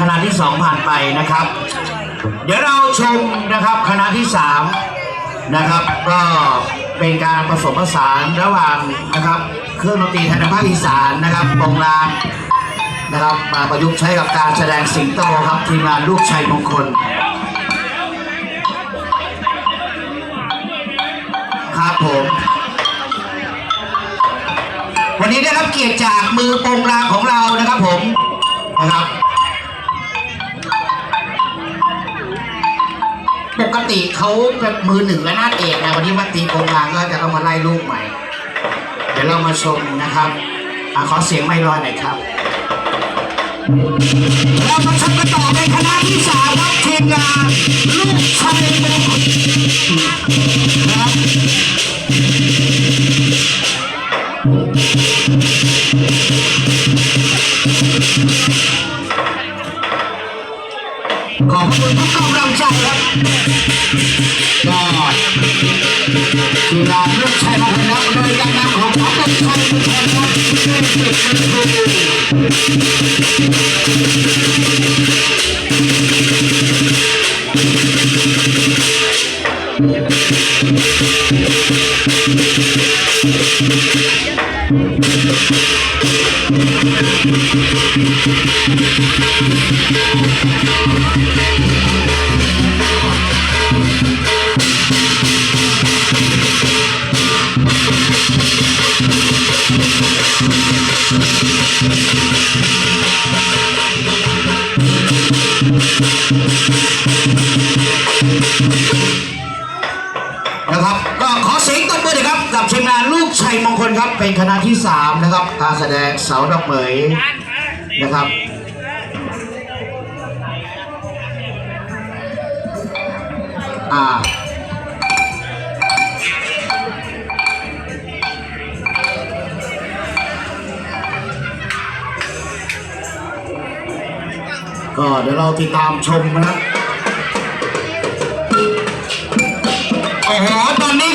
คณะที่สองผ่านไปนะครับ เดี๋ยวเราชมนะครับคณะที่สามนะครับ ก็เป็นการผสมผสานระหว่างนะครับ เครื่องดนตรีไทยทางภาคอีสานนะครับโปงลางนะครับมาประยุกต์ใช้กับการแสดงสิงโตครับทีมงานลูกชัยมงคลครับผมวันนี้ได้รับเกียรติจากมือโปงลางของเรานะครับผมนะครับ ติเขาแบบมือหนึ่งและนาดเอกนะวันนี้มาตีโปงลางก็จะต้องมาไล่ลูกใหม่ เดี๋ยวเรามาชมนะครับอขอเสียงไม่รอยหน่อยครับเรามาชมกันต่อในคณะที่สามครับทีมงานลูกชัยมงคลนะครับ ขอบคุณทุกกำลังใจครับก็ทีมงานลูกชายมาแล้วโดยการนำของของลูกชายเป็นแทนครับน นะครับก็ขอเสียงตบมือหน่อยครับกับทีมงานลูกชัยมงคลครับเป็นคณะที่สามนะครับการแสดงเสาดอกเหมยนะครับ อ่าก็เดี๋ยวเราติดตามชมนะครับโอ้โหตอนนี้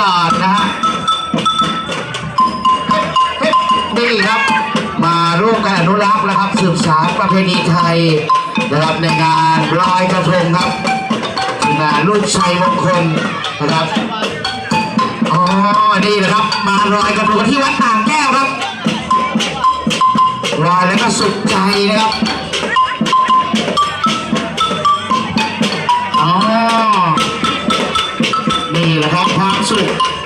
ลอดนะฮะเฮ้ยเฮ้ยนี่ครับ มาร่วมกันอนุรักษ์นะครับสืบสานประเพณีไทยนะครับในงานลอยกระทงครับทีมงานลูกชายมงคลนะครับอ๋อนี่นะครับ มาลอยกระทงที่วัดอ่างแก้วครับลอยแล้วก็สุขใจนะครับอ๋อนี่แหละครับ คว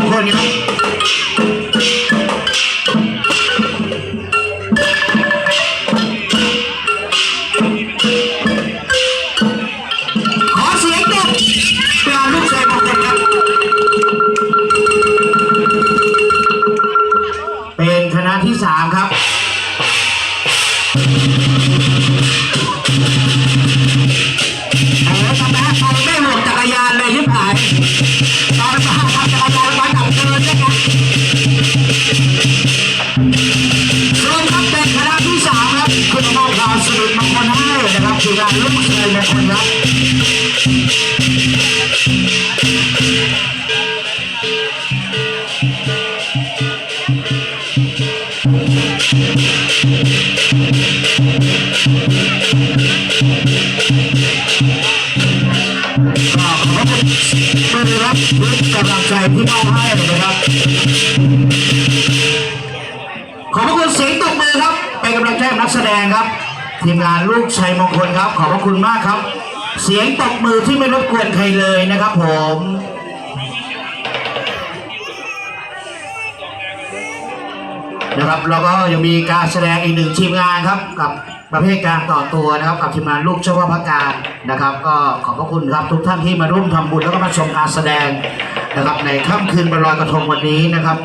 ลู สิริมงคลให้นะครับทีมงาลูกชายมงคลครับก็ขอบคุณได้รับทุกกำลังใจที่มอบให้นะครับ ขอบคุณเสียงตบมือครับ เป็นกำลังใจนักแสดงครับ ทีมงานลูกชัยมงคลครับ ขอบพระคุณมากครับ เสียงตบมือที่ไม่รบกวนใครเลยนะครับผมนะครับแล้วก็ยังมีการแสดงอีกหนึ่งทีมงานครับ กับประเภทการต่อตัวนะครับ กับทีมงานลูกเจ้าพ่อพระการนะครับ ก็ขอบพระคุณครับทุกท่านที่มาร่วมทำบุญแล้วก็มาชมการแสดงนะครับ ในค่ำคืนวันลอยกระทงวันนี้นะครับ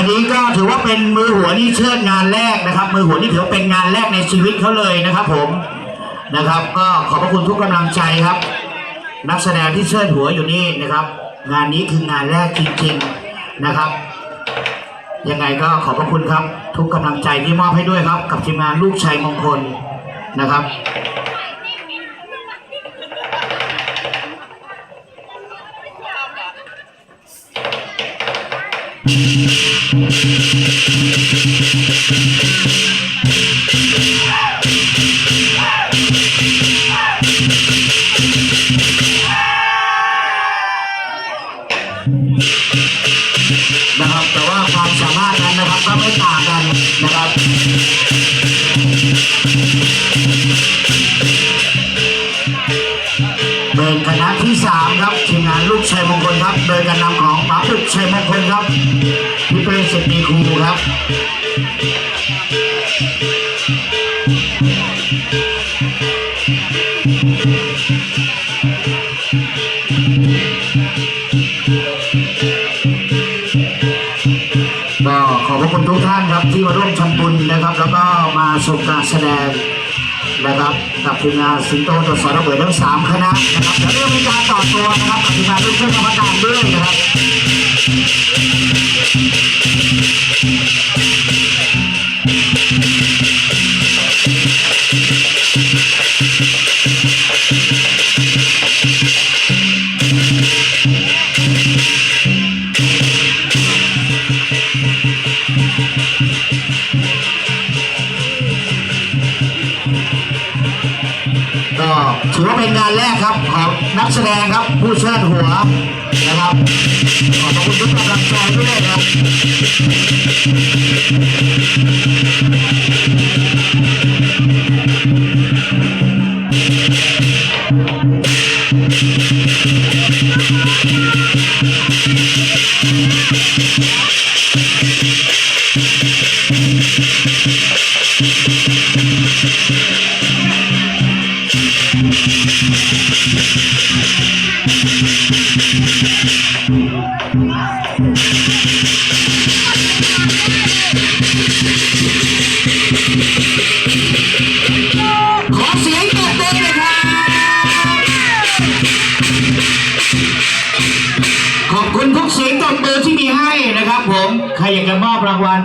อันนี้ก็ถือว่าเป็นมือหัวนี่เชิดงานแรกนะครับ มือหัวนี่ถือว่าเป็นงานแรกในชีวิตเขาเลยนะครับ ผมนะครับ ก็ขอบพระคุณทุกกำลังใจครับ นักแสดงที่เชิดหัวอยู่นี่นะครับ งานนี้คืองานแรกจริงๆนะครับ ยังไงก็ขอบพระคุณครับ ทุกกำลังใจที่มอบให้ด้วยครับ กับทีมงานลูกชัยมงคลนะครับ นะ โดยการนำของป๋าปุกชัยมงคลครับพี่เป็นสิทธิ์มีครูครับก็ขอบพระคุณทุกท่านครับที่มาร่วมทำบุญนะครับ แล้วก็มาชมการแสดงนะครับกับทีมงานสิงโตตัวสารเบิดทั้งสามคณะนะครับแล้วเรื่องมีการต่อตัวนะครับกับทีมงานลูกเพื่อนกรรมการด้วย นักแสดงครับผู้เชิดหัวนะครับขอบคุณทุกกำลังใจด้วยครับข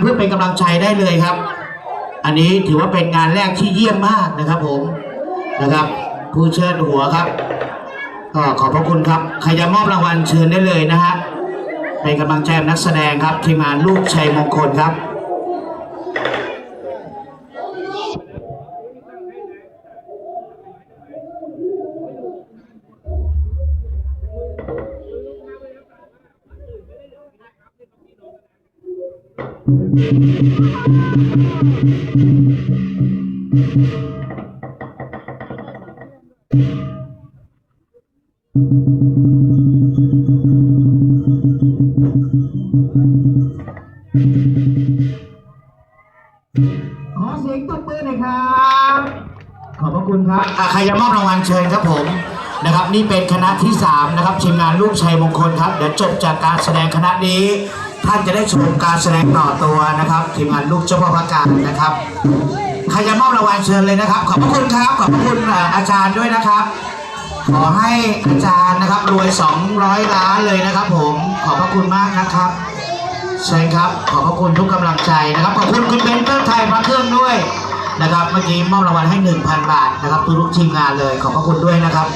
เพื่อเป็นกำลังใจได้เลยครับ อันนี้ถือว่าเป็นงานแรกที่เยี่ยมมากนะครับ ผมนะครับ ผู้เชิญหัวครับก็ขอบพระคุณครับใครจะมอบรางวัลเชิญได้เลยนะฮะเป็นกำลังใจนักแสดงครับทีมงานลูกชัยมงคลครับ ขอเสียงตบมือหน่อยครับ ขอบพระคุณครับใครจะมอบรางวัลเชิญครับผมนะครับ นี่เป็นคณะที่ 3 นะครับทีมงานลูกชัยมงคลครับ เดี๋ยวจบจากการแสดงคณะนี้ ท่านจะได้ชมการแสดงต่อตัวนะครับ ทีมงานลูกเจ้าพ่อพระการนะครับใครจะมอบรางวัลเชิญเลยนะครับ ขอบพระคุณครับ ขอบพระคุณอาจารย์ด้วยนะครับ ขอให้อาจารย์นะครับรวย 200 ล้านเลยนะครับ ผม ขอบพระคุณมากนะครับใช่ครับ ขอบพระคุณทุกกำลังใจนะครับ ขอบคุณคุณเบนเตอร์ไทยพระเครื่องด้วยนะครับ เมื่อกี้มอบรางวัลให้ 1,000 บาทนะครับทุกทีมงานเลย ขอบพระคุณด้วยนะครับ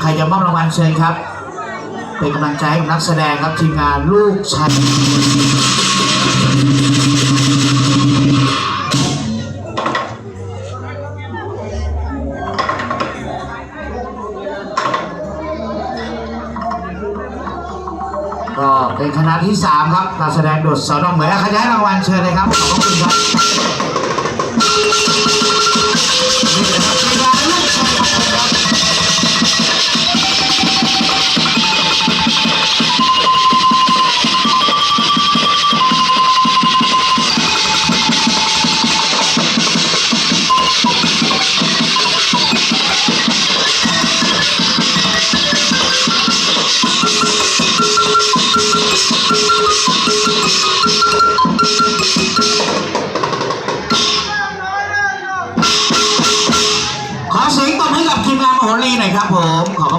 ใครจะมอบรางวัลเชิญครับ เป็นกำลังใจให้กับนักแสดงครับทีมงานลูกชัยก็เป็นคณะที่ 3 ครับการแสดงโดดสอนองเหมยขยายรางวัลเชิญเลยครับ ขอบคุณครับ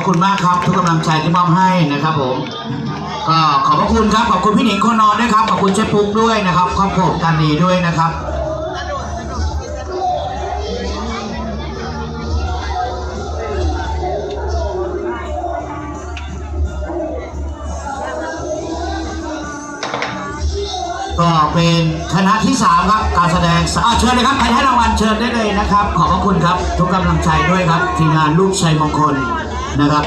คุณมากครับ ทุกกำลังใจที่มอบให้นะครับ ผม ก็ขอบพระคุณครับขอบคุณพี่หนิงคนนอนด้วยครับขอบคุณเชฟปุ๊กด้วยนะครับครอบครัวกันดีด้วยนะครับก็เป็นคณะที่ 3 ครับ การแสดงอะเชิญเลยครับใครให้รางวัลเชิญได้เลยนะครับ ขอบพระคุณครับ ทุกกำลังใจด้วยครับ ทีมงานลูกชัยมงคล นะครับ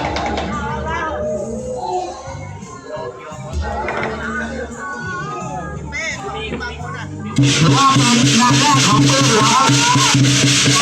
ว่าเป็นงานแรกของเพื่อนหัวค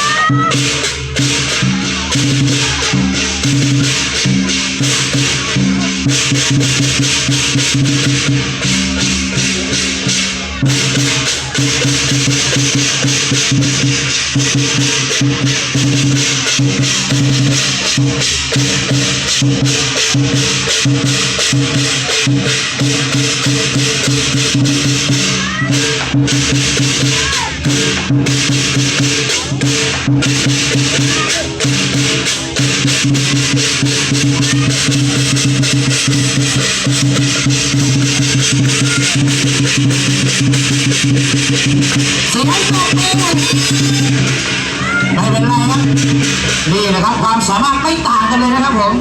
เสียงปรบมือไม่เป็นไรครับนี่นะครับความสามารถไม่ต่างกันเลยนะครับผม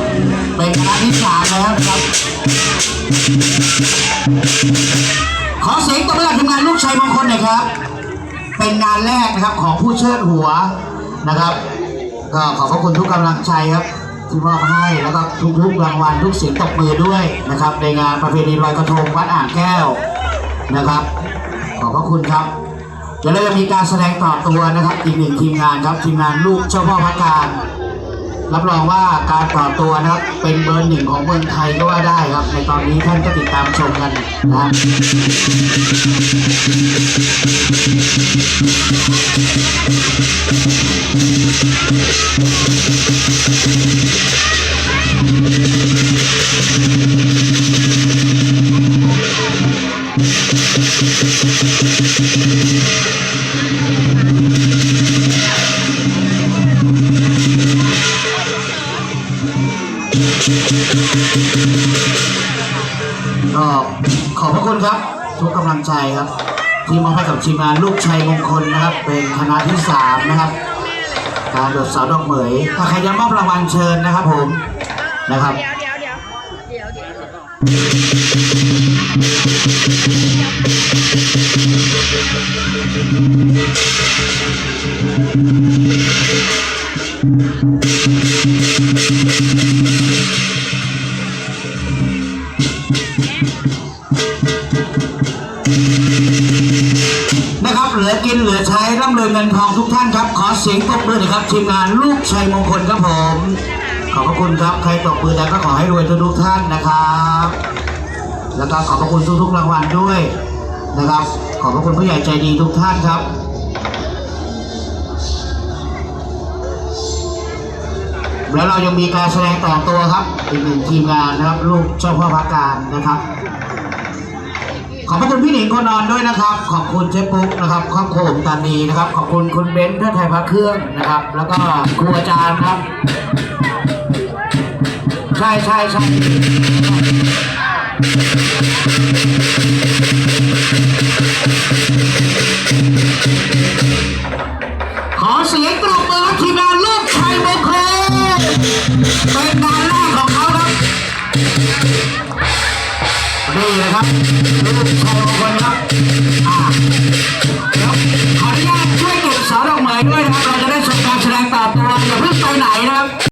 เป็นคณะที่สามแล้วนะครับ ขอเสียงตบมือกับทีมงานลูกชัยมงคลหน่อยครับ เป็นงานแรกนะครับของผู้เชิดหัวนะครับ ก็ขอบพระคุณทุกกำลังใจครับที่มอบให้แล้วก็ทุกๆรางวัลทุกเสียงตบมือด้วยนะครับ ในงานประเพณีลอยกระทงวัดอ่างแก้วนะครับ อบพระคุณครับเดี๋ยวเราจะมีการแสดงต่อตัวนะครับอีกหนึ่งทีมงานครับทีมงานลูกเจ้าพ่อพระการรับรองว่าการต่อตัวนะครับเป็นเบอร์หนึ่งของเมืองไทยก็ว่าได้ครับ ในตอนนี้ท่านก็ติดตามชมกันนะครับ ครับ ที่มอบให้กับทีมงานลูกชัยมงคลนะครับ เป็นคณะที่สามนะครับ การโดดเสาดอกเหมยถ้าใครจะมอบรางวัลเชิญนะครับผมนะครับเดี๋ สียงตบมือหนะครับทีมงานลูกชัยมงคลครับผม ขอบพระคุณครับใครตบมือแล้วก็ขอให้รวยทุกท่านนะครับ แล้วก็ขอบพระคุณทุกๆรางวัลด้วยนะครับ ขอบพระคุณผู้ใหญ่ใจดีทุกท่านครับแล้วเรายังมีการแสดงต่อตัวครับอีกหนึ่งทีมงานนะครับ ลูกเจ้าพ่อพักการนะครับ ขอบพระคุณพี่หนิงคนนอนด้วยนะครับ ขอบคุณเจ๊ปุ๊กนะครับครอบครัวผมตานีนะครับ ขอบคุณคุณเบนซ์เพื่อไทยพระเครื่องนะครับ แล้วก็ครูอาจารย์ครับ ใช่ใช่ใช่ขอเสียงปรบมือ นะครับลูกชายมงคลครับอ่าเขออนุญาตช่วยเก็บสาด้วยนะครับเรา